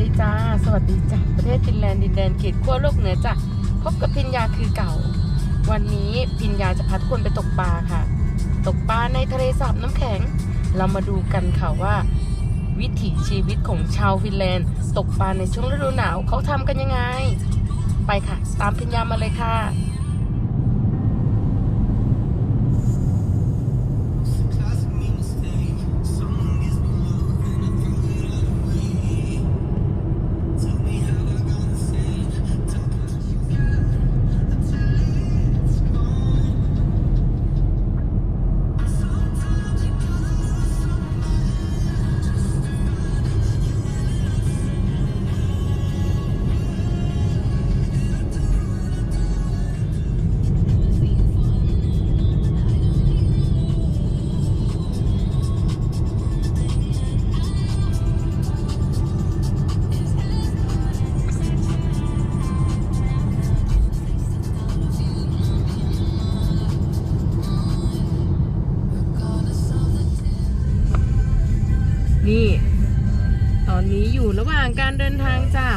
ดีจ้า สวัสดีจ้ะประเทศฟินแลนด์ดินแดนเขตขั้วโลกเหนือจ้ะพบกับพิญญาคือเก่า วันนี้พิญญาจะพาทุกคนไปตกปลาค่ะ ตกปลาในทะเลสาบน้ำแข็ง เรามาดูกันค่ะว่า วิถีชีวิตของชาวฟินแลนด์ ตกปลาในช่วงฤดูหนาวเขาทำกันยังไง ไปค่ะ ตามพิญญามาเลยค่ะ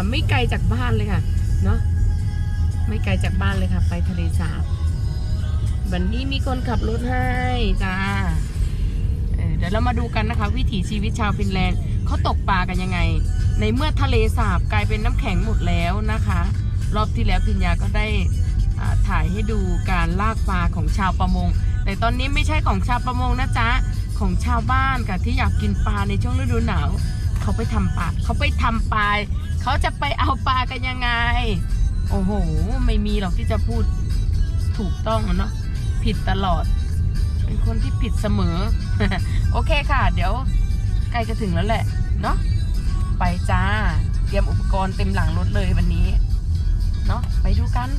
ไม่ไกลจากบ้านเลยค่ะ เนาะไม่ไกลจากบ้านเลยค่ะ ไปทะเลสาบวันนี้มีคนขับรถให้จ้าเเดี๋ยวเรามาดูกันนะคะ วิถีชีวิตชาวฟินแลนด์เขาตกปลากันยังไง ในเมื่อทะเลสาบกลายเป็นน้ำแข็งหมดแล้วนะคะ รอบที่แล้วพิญญาก็ได้ถ่ายให้ดูการลากปลาของชาวประมง แต่ตอนนี้ไม่ใช่ของชาวประมงนะจ๊ะของชาวบ้านค่ะที่อยากกินปลาในช่วงฤดูหนาว เขาไปทำปลาเขาไปทำปลาเขาจะไปเอาปลากันยังไง โอ้โห ไม่มีหรอกที่จะพูดถูกต้องเนาะผิดตลอด เป็นคนที่ผิดเสมอ โอเคค่ะ เดี๋ยวใกล้จะถึงแล้วแหละเนาะไปจ้า เตรียมอุปกรณ์เต็มหลังรถเลยวันนี้ เนาะไปดูกัน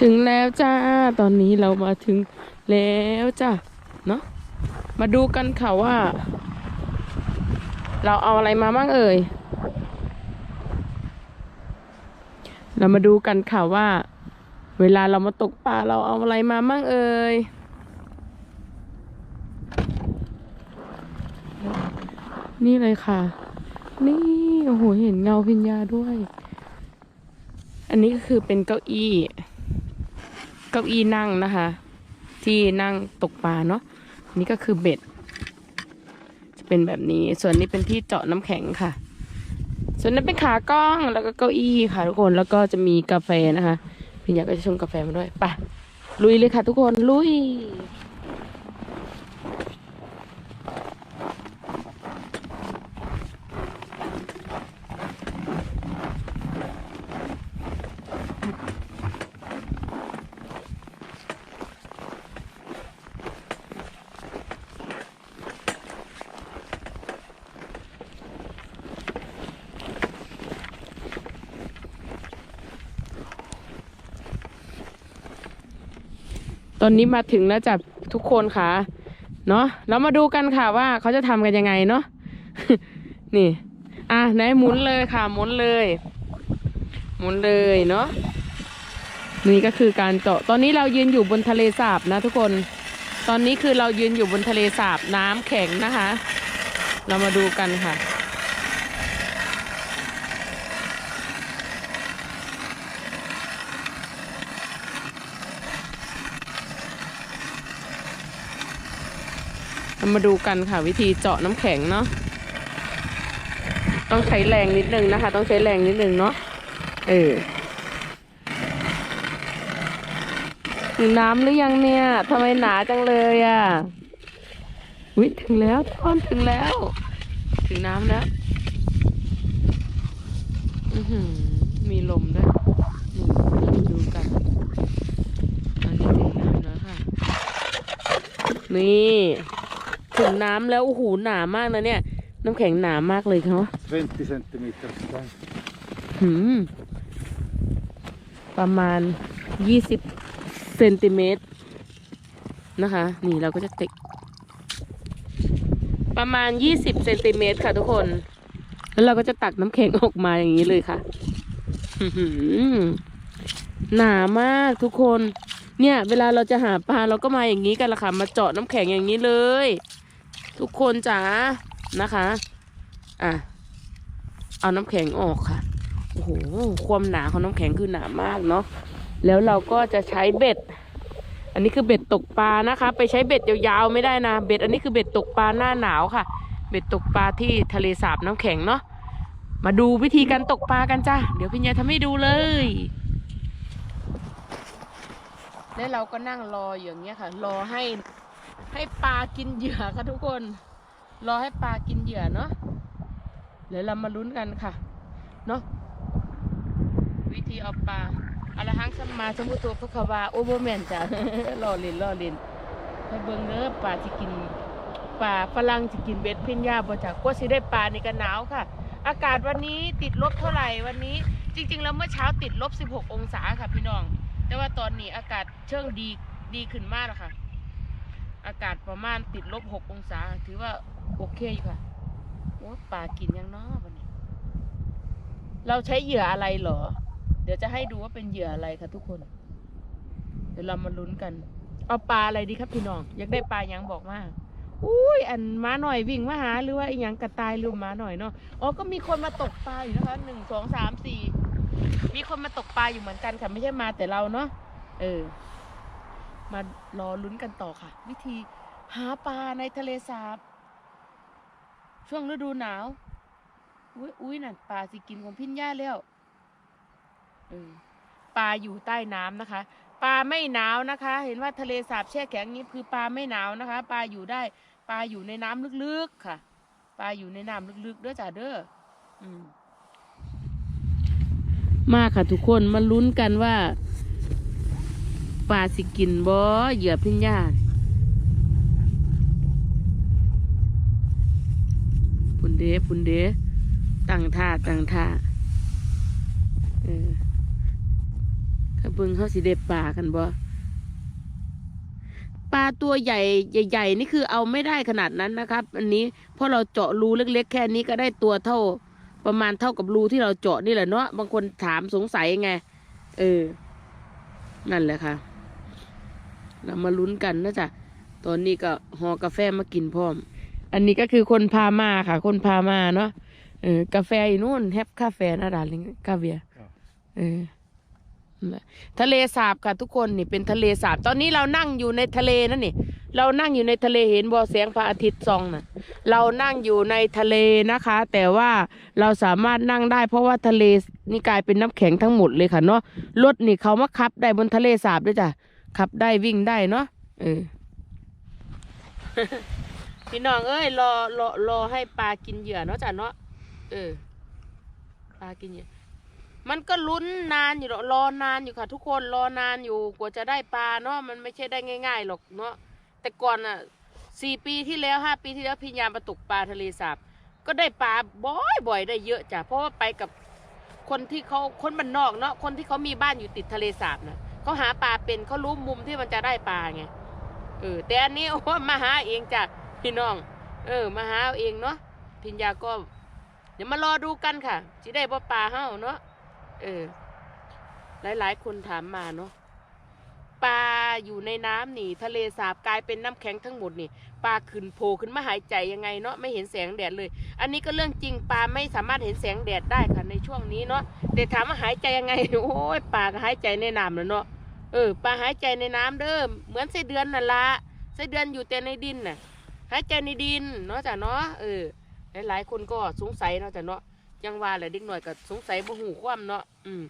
ถึงแล้วจ้า ตอนนี้เรามาถึงแล้วจ้าเนาะ มาดูกันค่ะว่า เราเอาอะไรมาบ้างเอ่ย เรามาดูกันค่ะว่า เวลาเรามาตกปลาเราเอาอะไรมาบ้างเอ่ย นี่เลยค่ะ นี่ โอ้โห เห็นเงาพิญญาด้วย อันนี้ก็คือเป็นเก้าอี้ เก้าอี้นั่งนะคะ ที่นั่งตกปลาเนาะนี่ก็คือเบ็ด จะเป็นแบบนี้ส่วนนี้เป็นที่เจาะน้ำแข็งค่ะ ส่วนนั้นเป็นขากล้องแล้วก็เก้าอี้ค่ะทุกคนแล้วก็จะมีกาแฟนะคะพี่อยากก็จะชงกาแฟมาด้วยไปลุยเลยค่ะทุกคนลุย ตอนนี้มาถึงแล้วจ้ะทุกคนค่ะ เนาะเรามาดูกันค่ะว่าเขาจะทำกันยังไงเนาะ นี่ อะไหนหมุนเลยค่ะ หมุนเลย หมุนเลยเนาะ นี่ก็คือการเจาะ ตอนนี้เรายืนอยู่บนทะเลสาบนะทุกคน ตอนนี้คือเรายืนอยู่บนทะเลสาบน้ำแข็งนะคะ เรามาดูกันค่ะ เรามาดูกันค่ะวิธีเจาะน้ำแข็งเนาะต้องใช้แรงนิดนึงนะคะ ต้องใช้แรงนิดนึงเนาะเออถึงน้ำหรือยังเนี่ยทำไมหนาจังเลยอะ่ะวิถึงแล้วท่อนถึงแล้ว ถึงน้ำแล้วอือหือมีลมด้วยมาดูกันตอนนี้ถึงน้ำแล้วค่ะ นี่ ถึงน้ำแล้วโอ้โหหนามากนะเนี่ย น้ำแข็งหนามากเลยครับ20 centimeter. Där. หืมประมาณยี่สิบเซนติเมตรนะคะ นี่เราก็จะติกประมาณยี่สิบเซนติเมตรค่ะทุกคน แล้วเราก็จะตักน้ำแข็งออกมาอย่างนี้เลยค่ะอื้อหือหนามากทุกคน เนี่ย เวลาเราจะหาปลาเราก็มาอย่างนี้กันละค่ะ มาเจาะน้ำแข็งอย่างนี้เลย ทุกคนจ๋านะคะ อะ เอาน้ำแข็งออกค่ะ โอ้โห ความหนาของน้ำแข็งคือหนามากเนาะ แล้วเราก็จะใช้เบ็ด อันนี้คือเบ็ดตกปลานะคะ ไปใช้เบ็ดยาวๆไม่ได้นะ เบ็ดอันนี้คือเบ็ดตกปลาหน้าหนาวค่ะ เบ็ดตกปลาที่ทะเลสาบน้ำแข็งเนาะ มาดูวิธีการตกปลากันจ้าเดี๋ยวพี่ยายทำให้ดูเลยแล้วเราก็นั่งรออย่างเงี้ยค่ะ รอให้ ให้ปลากินเหยื่อค่ะทุกคน รอให้ปลากินเหยื่อเนาะเดี๋ยวเรามาลุ้นกันค่ะ เนาะวิธีเอาปลาอะระหังสัมมาสมมุทโธพระควาโอโบแมนจ้ะล่อเล่นล่อเล่นให้เบิ่งเด้อปลาสิกินปลาฝรั่งสิกินเบ็ดเพ่นยาบ่จ้ะกว่าสิได้ปลานี่ก็หนาวค่ะ อากาศวันนี้ติดลบเท่าไหร่วันนี้ จริง ๆ แล้วเมื่อเช้าติดลบ 16 องศาค่ะพี่น้อง แต่ว่าตอนนี้อากาศเชิงดีดีขึ้นมากแล้วค่ะ อากาศประมาณติดลบ6องศา ถือว่าโอเคอยู่ค่ะโอ้ปลากินยังเนาะวันนี้ เราใช้เหยื่ออะไรเหรอ เดี๋ยวจะให้ดูว่าเป็นเหยื่ออะไรค่ะทุกคน เดี๋ยวเรามาลุ้นกัน เอาปลาอะไรดีครับพี่น้องอยากได้ปลายังบอกมาอุ้ยอันม้าหน่อยวิ่งมาหาหรือว่าอีหยังกระต่ายหรือม้าหน่อยเนาะอ๋อก็มีคนมาตกปลาอยู่นะคะหนึ่งสองสามสี่มีคนมาตกปลาอยู่เหมือนกันค่ะไม่ใช่มาแต่เราเนาะเออ มารอลุ้นกันต่อค่ะ วิธีหาปลาในทะเลสาบ ช่วงฤดูหนาว อุ้ยอุ้ยนั่นปลาสิกินของพินย่าแล้วเออปลาอยู่ใต้น้ำนะคะ ปลาไม่หนาวนะคะ เห็นว่าทะเลสาบแช่แข็งนี้คือปลาไม่หนาวนะคะ ปลาอยู่ได้ปลาอยู่ในน้ำลึกๆค่ะ ปลาอยู่ในน้ำลึกๆเด้อจ้าเด้ออืมมาค่ะทุกคนมาลุ้นกันว่า ปลาสิกินบ่เหยื่อพินย่าปุ่นเดปุ่นเดตั้งท่าตั้งท่าเออถ้าเบิ่งเขาสิได้ปลากันบ่ปลาตัวใหญ่ใหญ่ๆนี่คือเอาไม่ได้ขนาดนั้นนะครับ อันนี้เพราะเราเจาะรูเล็ก ๆ แค่นี้ก็ได้ตัวเท่า ประมาณเท่ากับรูที่เราเจาะนี่แหละเนาะบางคนถามสงสัยไง เออ นั่นแหละค่ะ เรามาลุ้นกันนะจ๊ะตอนนี้ก็ห่อกาแฟมากินพร้อม อันนี้ก็คือคนพามาค่ะ คนพามาเนาะเออกาแฟอยู่นู่นแฮปคาเฟ่นะดาลิงกาเวีย Ja. เออนั่นแหละทะเลสาบค่ะทุกคนนี่เป็นทะเลสาบ ตอนนี้เรานั่งอยู่ในทะเลนั่นนี่ เรานั่งอยู่ในทะเลเห็นบ่อแสงพระอาทิตย์ส่องน่ะ เรานั่งอยู่ในทะเลนะคะ แต่ว่าเราสามารถนั่งได้ เพราะว่าทะเลนี่กลายเป็นน้ำแข็งทั้งหมดเลยค่ะเนาะรถนี่เขามาขับได้บนทะเลสาบด้วยจ้ะ ขับได้วิ่งได้เนาะเออพี่น้องเอ้ยรอรอรอให้ปลากินเหยื่อเนาะจ้ะเนาะเออปลากินเหยื่อมันก็ลุ้นนานอยู่หรอกรอนานอยู่ค่ะ ทุกคนรอนานอยู่กว่าจะได้ปลาเนาะมันไม่ใช่ได้ง่าย ๆหรอกเนาะแต่ก่อนอะสี่ปีที่แล้วห้าปีที่แล้วพี่ยามมาตกปลาทะเลสาบก็ได้ปลาบ่อยบ่อยๆได้เยอะจ้ะเพราะว่าไปกับคนที่เขาคนบ้านนอกเนาะคนที่เขามีบ้านอยู่ติดทะเลสาบนะ เขาหาปลาเป็นเขารู้มุมที่มันจะได้ปลาไงเออแต่อันนี้โอ้มาหาเองจ้ะพี่น้อง เออ มาหาเองเนาะพิญญาก็ เดี๋ยวมารอดูกันค่ะจะได้บ่ปลาเฮาเนาะเออ หลายๆคนถามมาเนาะ ปลาอยู่ในน้ำนี่ ทะเลสาบกลายเป็นน้ำแข็งทั้งหมดนี่ปลาขึ้นโผล่ขึ้นมาหายใจยังไงเนาะไม่เห็นแสงแดดเลย อันนี้ก็เรื่องจริงปลาไม่สามารถเห็นแสงแดดได้ค่ะในช่วงนี้เนาะแต่ถามว่าหายใจยังไงโอ้ยปลาก็หายใจในน้ำแล้วเนาะเออปลาหายใจในน้ำเด้อเหมือนไส้เดือนนั่นละไส้เดือนอยู่แต่ในดินน่ะหายใจในดินเนาะจ้ะเนาะเออหลายๆคนก็สงสัยเนาะจ้ะเนาะยังว่าแหละเด็กหน่อยก็สงสัยบ่หูความเนาะอืม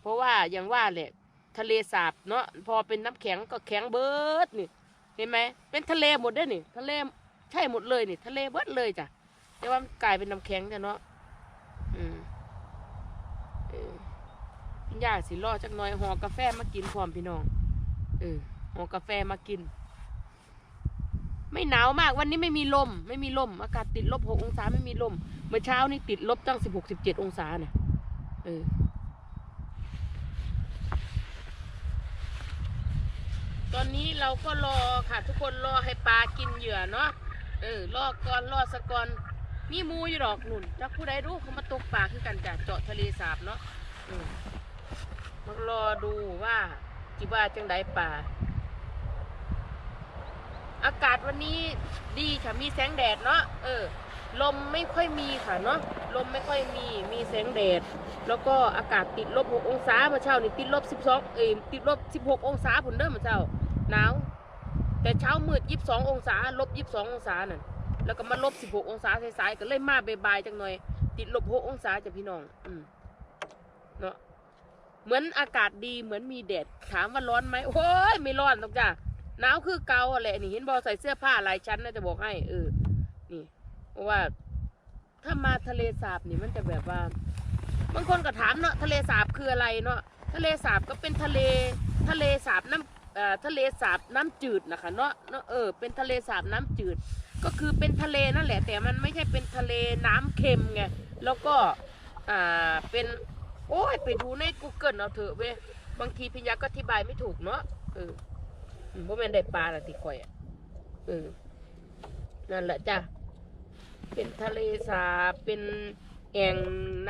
เพราะว่าย่างว่าแหละ ทะเลสาบเนาะพอเป็นน้ำแข็งก็แข็งเบิดนี่ เห็นไหมเป็นทะเลหมดเด้นี่ ทะเลใช่หมดเลยนี่ ทะเลเบิดเลยจ้ะแต่ว่ามันกลายเป็นน้ำแข็งจ้ะเนาะอืมอพี่ย่าสิรอจักหน่อยห่อกาแฟมากินพร้อมพี่น้องเออห่อกาแฟมากิน ไม่หนาวมากวันนี้ไม่มีลม ไม่มีลม อากาศติดลบหกองศาไม่มีลม เมื่อเช้านี่ติดลบตั้งสิบหกสิบเจ็ดองศาเนี่ยเออ ตอนนี้เราก็รอค่ะ ทุกคนรอให้ปลากินเหยื่อเนาะเออรอก่อนรอสะก่อนมีหมูอยู่ดอกหนุนจักผู้ใดรู้เขามาตกปลาคือกันจ้ะเจาะทะเลสาบเนาะอืมมารอดูว่าจิว่าจังไดปลาอากาศวันนี้ดีค่ะมีแสงแดดเนาะเออ ลมไม่ค่อยมีค่ะเนาะลมไม่ค่อยมีมีแสงแดด แล้วก็อากาศติดลบหองศาเมื่อเช้านี่ติดลบสิบสองเอ้ยติดลบสิบหกองศาผุนเด้อเมื่อเช้า หนาว แต่เช้ามืดยี่สิบสององศาลบยี่สิบสององศานั่นแล้วก็มาลบสิบหกองศาสายๆก็เลยมาบายๆจังหน่อย ติดลบหกองศาจ้ะพี่น้อง อืมเนาะเหมือนอากาศดีเหมือนมีแดดถามว่าร้อนไหมโอ้ยไม่ร้อนหรอกจ้ะหนาวคือเกาอะแหละนี่เห็นบอใส่เสื้อผ้าหลายชั้นนะจะบอกให้เออนี่เพราะว่า ถ้ามาทะเลสาบนี่มันจะแบบว่าบางคนก็ถามเนาะทะเลสาบคืออะไรเนาะทะเลสาบก็เป็นทะเลทะเลสาบน้ำเอ่อ ทะเลสาบน้ำจืดนะคะเนาะเนาะเออเป็นทะเลสาบน้ำจืด ก็คือเป็นทะเลนั่นแหละ แต่มันไม่ใช่เป็นทะเลน้ำเค็มไงแล้วก็อ่าเป็นโอ้ยไปดูใน Google เอาเถอะเว้ยบางทีพิญญาก็อธิบายไม่ถูกเนาะเออเพราะมันได้ปลาละติคอยอะเออนั่นแหละจ้ะเป็นทะเลสาบเป็นแอ่ง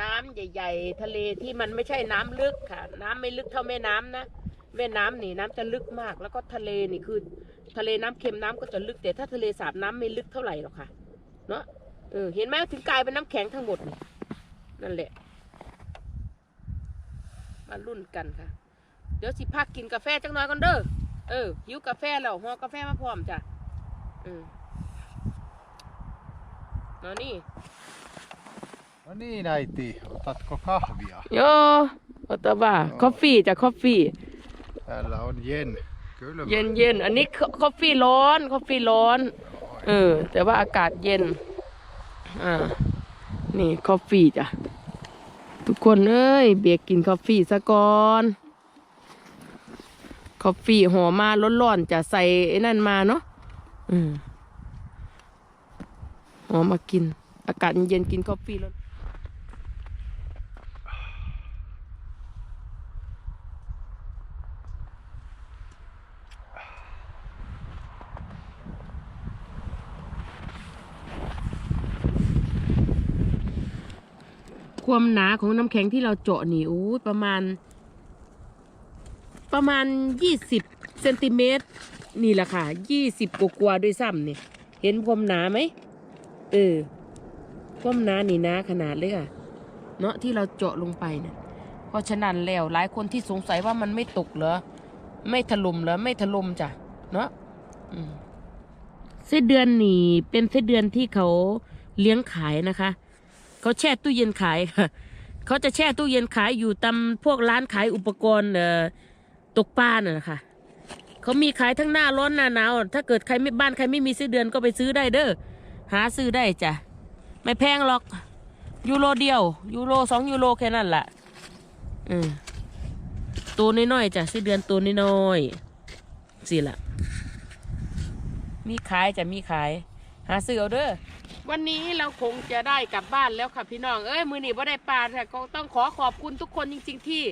น้ำใหญ่ ๆ ทะเลที่มันไม่ใช่น้ำลึกค่ะ น้ำไม่ลึกเท่าแม่น้ำนะ แม่น้ำนี่น้ำจะลึกมาก แล้วก็ทะเลนี่คือ ทะเลน้ำเค็มน้ำก็จะลึกแต่ถ้าทะเลสาบน้ำไม่ลึกเท่าไหร่หรอกค่ะ เนาะเออเห็นไหมถึงกลายเป็นน้ำแข็งทั้งหมดนี่นั่นแหละ มารุ่นกันค่ะ เดี๋ยวสิพักกินกาแฟจังน้อยก่อนเด้อเออหิวกาแฟแล้วห่อกาแฟมาพร้อมจ้ะอืมเนาะนี่ No niin äiti, otatko kahvia? โยโอตา บ้าคอฟฟี่จากคอฟฟี่ Täällä on jen. Kylmä. เย็นเย็นๆอันนี้คอฟฟี่ร้อนคอฟฟี่ร้อนเออแต่ว่าอากาศเย็นอ่านี่คอฟฟี่จ้ะทุกคนเอ้ยเบียกกินคอฟฟี่ซะก่อนคอฟฟี่หอมมาร้อนๆจะใส่ไอ้นั่นมาเนาะอืมหอมมากิน อากาศเย็นๆกินคอฟฟี่ร้อน ความหนาของน้ำแข็งที่เราเจาะนี่โอ้ประมาณ ประมาณยี่สิบเซนติเมตรนี่แหละค่ะยี่สิบกว่าด้วยซ้ำเนี่ยเห็นความหนาไหมเออความหนานี่นาขนาดเลยค่ะเนาะที่เราเจาะลงไปเนี่ยเพราะฉะนั้นแล้วหลายคนที่สงสัยว่ามันไม่ตกเหรอไม่ถล่มเหรอไม่ถล่มจ้ะเนาะอืมไส้นเดือนนี่เป็นไส้นเดือนที่เขาเลี้ยงขายนะคะ เขาแช่ตู้เย็นขายค่ะเขาจะแช่ตู้เย็นขายอยู่ตามพวกร้านขายอุปกรณ์เอ่อตกปลาน่ะนะคะเขามีขายทั้งหน้าร้อนหน้าหนาวถ้าเกิดใครไม่บ้านใครไม่มีซื้อเดือนก็ไปซื้อได้เด้อหาซื้อได้จ้ะไม่แพงหรอกยูโรเดียวยูโรสองยูโรแค่นั้นแหละอืมตัวน้อยๆจ้ะซื้อเดือนตัวน้อยๆสิละมีขายจ้ะมีขาย หาซื้อเอาเด้อวันนี้เราคงจะได้กลับบ้านแล้วค่ะพี่น้อง เอ้ยมือหนีว่าได้ปลาแต่ก็ต้องขอขอบคุณทุกคนจริง ๆ ที่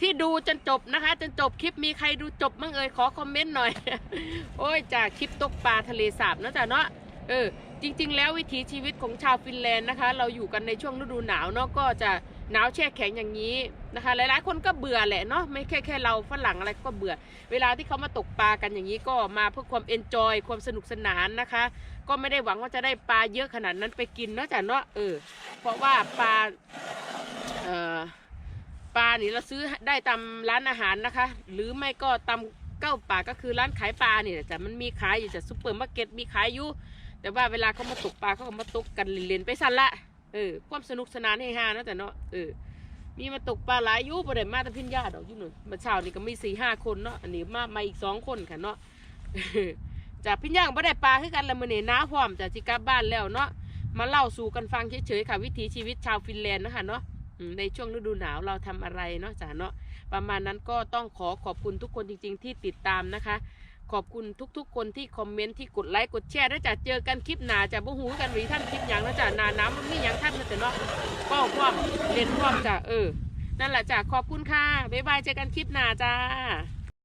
ที่ดูจนจบนะคะ จนจบคลิปมีใครดูจบมั้งเอ่ยขอคอมเมนต์หน่อย โอ้ยจากคลิปตกปลาทะเลสาบนะจ๊ะเนาะเออจริง ๆ แล้ววิถีชีวิตของชาวฟินแลนด์นะคะ เราอยู่กันในช่วงฤดูหนาวเนาะก็จะ หนาวแช่แข็งอย่างนี้นะคะ หลายๆ คนก็เบื่อแหละเนาะไม่แค่แค่เราฝรั่งอะไรก็เบื่อ เวลาที่เขามาตกปลากันอย่างนี้ก็มาเพื่อความเอนจอยความสนุกสนานนะคะ ก็ไม่ได้หวังว่าจะได้ปลาเยอะขนาดนั้นไปกินเนาะจ้ะเนาะเออเพราะว่าปลาเอ่อปลานี่เราซื้อได้ตามร้านอาหารนะคะ หรือไม่ก็ตามเก้าป่าก็คือร้านขายปลาเนี่ยจ้ะมันมีขายอยู่จ้ะซุปเปอร์มาร์เก็ตมีขายอยู่แต่ว่าเวลาเขามาตกปลาเขาก็มาตกกันเล่นๆไปสั่นละ เออ ความสนุกสนานเฮฮานะจ้ะเนาะเออมีมาตกปลาหลายยุประเดี๋ยวมาแตะพินญาดอกยู่หนึ่งมาเช้านี่ก็มีสี่ห้าคนเนาะอันนี้มามาอีกสองคนค่ะเนาะจากพินย่างบ่ได้ปลาคือกันละมื้อนี้น้าพร้อมจากสิกลับบ้านแล้วเนาะมาเล่าสู่กันฟังเฉยๆค่ะ วิถีชีวิตชาวฟินแลนด์นะคะเนาะในช่วงฤดูหนาวเราทำอะไรเนาะจ้ะเนาะประมาณนั้นก็ต้องขอขอบคุณทุกคนจริง ๆ ที่ติดตามนะคะ ขอบคุณทุกๆ คนที่คอมเมนต์ที่กดไลค์กดแชร์แล้วจะเจอกันคลิปหนาจะบ่หูกันวีท่านคลิปยังแล้วจ้ะหนาน้ำมันมีอยังท่านนะแต่เนาะก็พร้อมเล่นพร้อมจ้ะเออนั่นแหละจ้ะขอบคุณค่ะบ๊ายบายเจอกันคลิปหนาจ้า